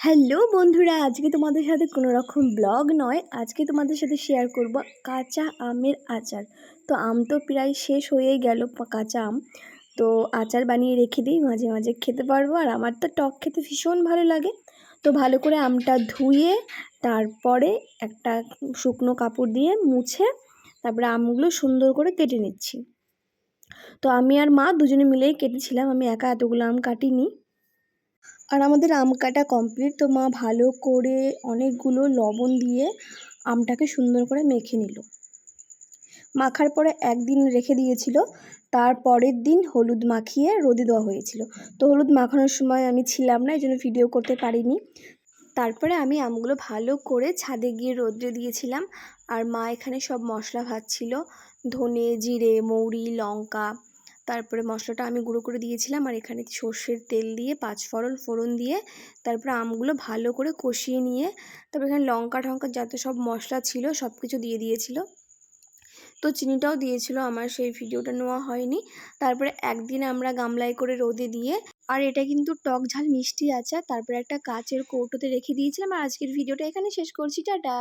Hello বন্ধুরা, আজকে তোমাদের সাথে কোনো রকম ব্লগ নয়। আজকে তোমাদের সাথে শেয়ার করব কাঁচা আমের আচার। তো আম তো প্রায় শেষ হয়েই গেল কাঁচা আম। তো আচার বানিয়ে রেখে দিই, মাঝে মাঝে খেতে পারব। আর আমার তো টক খেতে ভীষণ ভালো লাগে। তো ভালো করে আমটা ধুয়ে তারপরে একটা শুকনো কাপড় দিয়ে মুছে তারপরে আমগুলো সুন্দর করে কেটে নিচ্ছি। তো আমি আর মা দুজনে মিলেই কেটেছিলাম। আমি একা এতগুলো আম কাটিনি। আর আমাদের আম কাটা কমপ্লিট তো মা ভালো করে অনেকগুলো লবণ দিয়ে আমটাকে সুন্দর করে মেখে নিল। মাখার পরে একদিন রেখে দিয়েছিল, তার পরের দিন হলুদ মাখিয়ে রোদে দেওয়া হয়েছিল। তো হলুদ মাখানোর সময় আমি ছিলাম না এই জন্য ভিডিও করতে পারিনি। তারপরে আমি আমগুলো ভালো করে ছাদে গিয়ে রোদ্রে দিয়েছিলাম, আর মা এখানে সব মশলা ভাজছিল। ধনে, জিরে, মৌরি, লঙ্কা তারপরে মশলাটা আমি গুঁড়ো করে দিয়েছিলাম আর এখানে সর্ষের তেল দিয়ে পাঁচফোড়ন ফোড়ন দিয়ে তারপরে আমগুলো ভালো করে কষিয়ে নিয়ে, তারপরে এখানে লঙ্কা টঙ্কা যত সব মশলা ছিল সব কিছু দিয়ে দিয়েছিল। তো চিনিটাও দিয়েছিল আমার, সেই ভিডিওটা নেওয়া হয়নি। তারপরে একদিন আমরা গামলায় করে রোদে দিয়ে, আর এটা কিন্তু টক ঝাল মিষ্টি আচার, তারপরে একটা কাচের কৌটোতে রেখে দিয়েছিলাম আর আজকের ভিডিওটা এখানে শেষ করছি, টাটা!